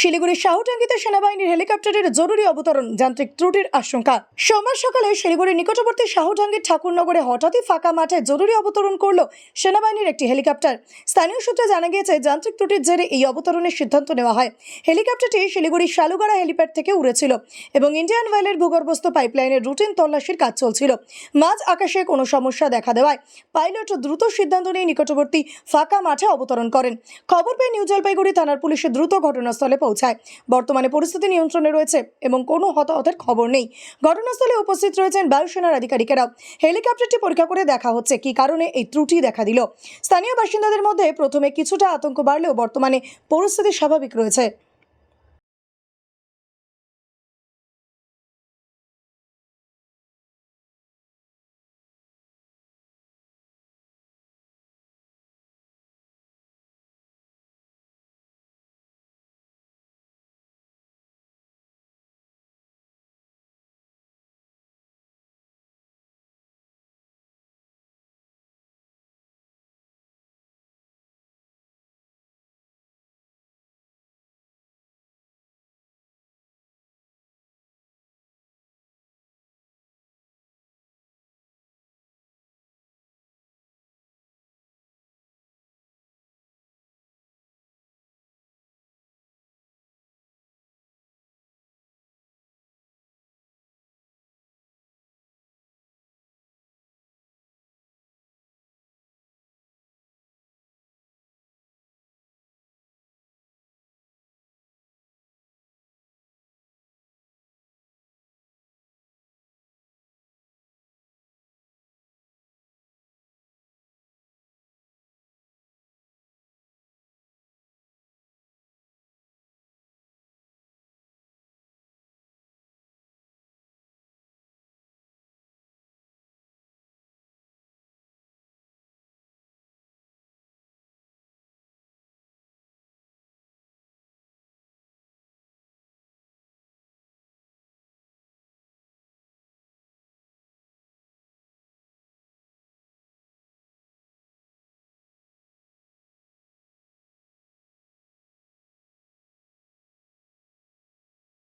শিলিগুড়ির শাহটাঙ্গিতে সেনাবাহিনীর হেলিকপ্টারের জরুরি অবতরণ যান্ত্রিক ত্রুটির আশঙ্কা। সোমবার সকালে শিলিগুড়ির নিকটবর্তী শাহটাঙ্গির ঠাকুরনগরে হঠাৎই ফাঁকা মাঠে জরুরি অবতরণ করল সেনাবাহিনীর একটি হেলিকপ্টার। স্থানীয় সূত্রে জানা গিয়েছে, যান্ত্রিক ত্রুটির জেরে এই অবতরণের সিদ্ধান্ত নেওয়া হয়। হেলিকপ্টারটি শিলিগুড়ির শালুগড়া হেলিপ্যাড থেকে উড়েছিল এবং ইন্ডিয়ান ওয়েলের ভূগর্ভস্থ পাইপলাইনের রুটিন তল্লাশির কাজ চলছিল। মাঝ আকাশে কোনো সমস্যা দেখা দেওয়ায় পাইলট দ্রুত সিদ্ধান্ত নিয়ে নিকটবর্তী ফাঁকা মাঠে অবতরণ করেন। খবর পেয়ে নিউ জলপাইগুড়ি থানার পুলিশের দ্রুত ঘটনাস্থলে পৌঁছায়। বর্তমানে পরিস্থিতি নিয়ন্ত্রণে রয়েছে এবং কোনো হতাহতের খবর নেই। ঘটনাস্থলে উপস্থিত রয়েছেন বায়ুসেনার আধিকারিকেরাও। হেলিকপ্টারটি পরীক্ষা করে দেখা হচ্ছে কি কারণে এই ত্রুটি দেখা দিল। স্থানীয় বাসিন্দাদের মধ্যে প্রথমে কিছুটা আতঙ্ক বাড়লেও বর্তমানে পরিস্থিতি স্বাভাবিক রয়েছে।